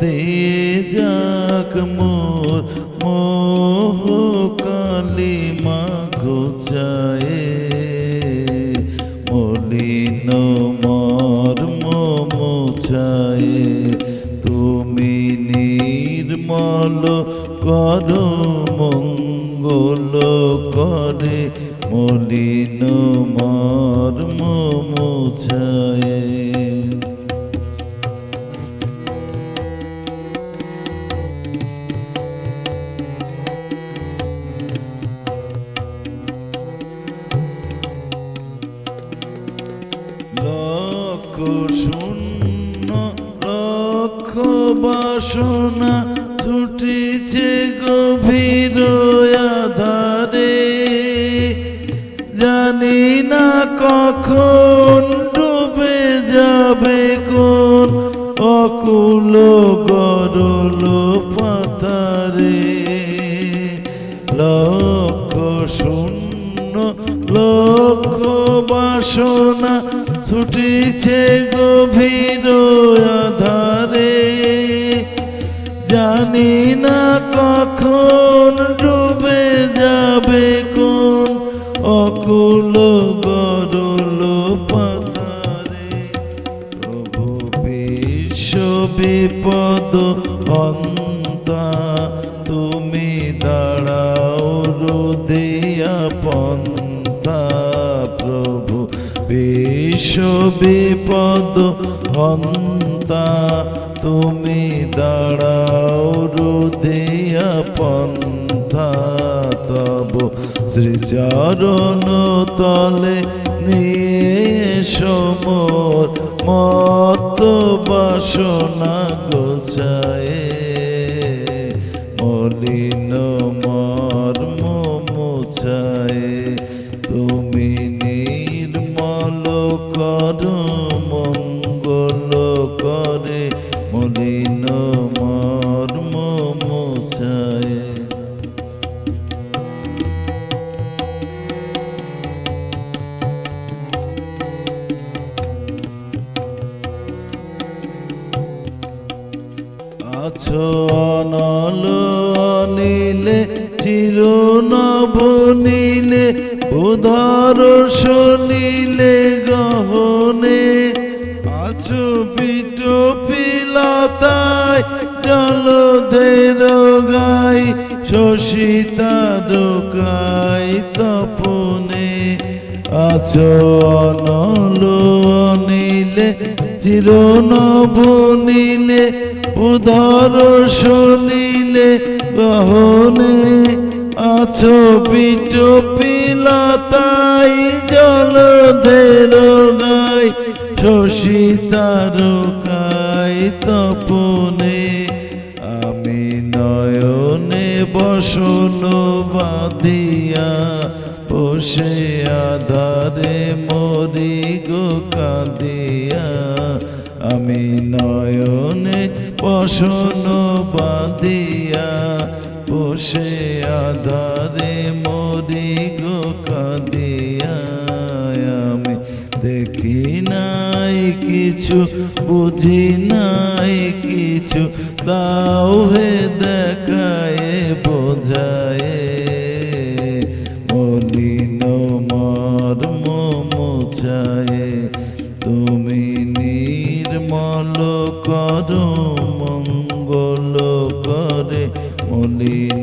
দিয়ে যাক মোর মোহ কালিমা ঘোচায়ে মলিন মর্ম মোছায়ে তুমি নির্মল কর, মঙ্গল করে। মলিন মর্ম মোছায়ে শূন্য লক্ষ বাসনা ছুটিছে গভীর আধারে। জানি না কখন ডুবে যাবে, কোন অকুল গরল পাতারে। লক্ষ, শূন্য লক্ষ বাসনা ছুটিছে গভীর আধারে। জানি না কখন ডুবে যাবে, কোন অকুল গরল পাতারে। প্রভু বিশ্ব বিপদ অন্তা বিপদ অন্তা তুমি দাঁড়াও রোদিয়া পন্থা তব শ্রীচরণ তলে নিয়ে সমর মত বাসনা গোছায়ে। মলিন আছো? অনল নীলে চির নবনীলে উধার শনিলে গহনে আছো পিঠ পিলাতায়, জলধের গাই শশিতার গাই তপনে আছো। অনল নীলে চির নবনীলে উদর শুনিলে গহনে আছো পিঠ পিলতাই জল ধের গাই, শশী তারকাই তপনে। আমি নয়নে বসন বাঁধিয়া বসে আধারে মরি গো কাঁদিয়া। আমি নয়নে বসন বাঁধিয়া বসে আধারে মরি গো কাঁদিয়া। আমি দেখি নাই কিছু, বুঝি নাই কিছু, দাও হে দেখায়, বোঝায়। মঙ্গল করে মলিন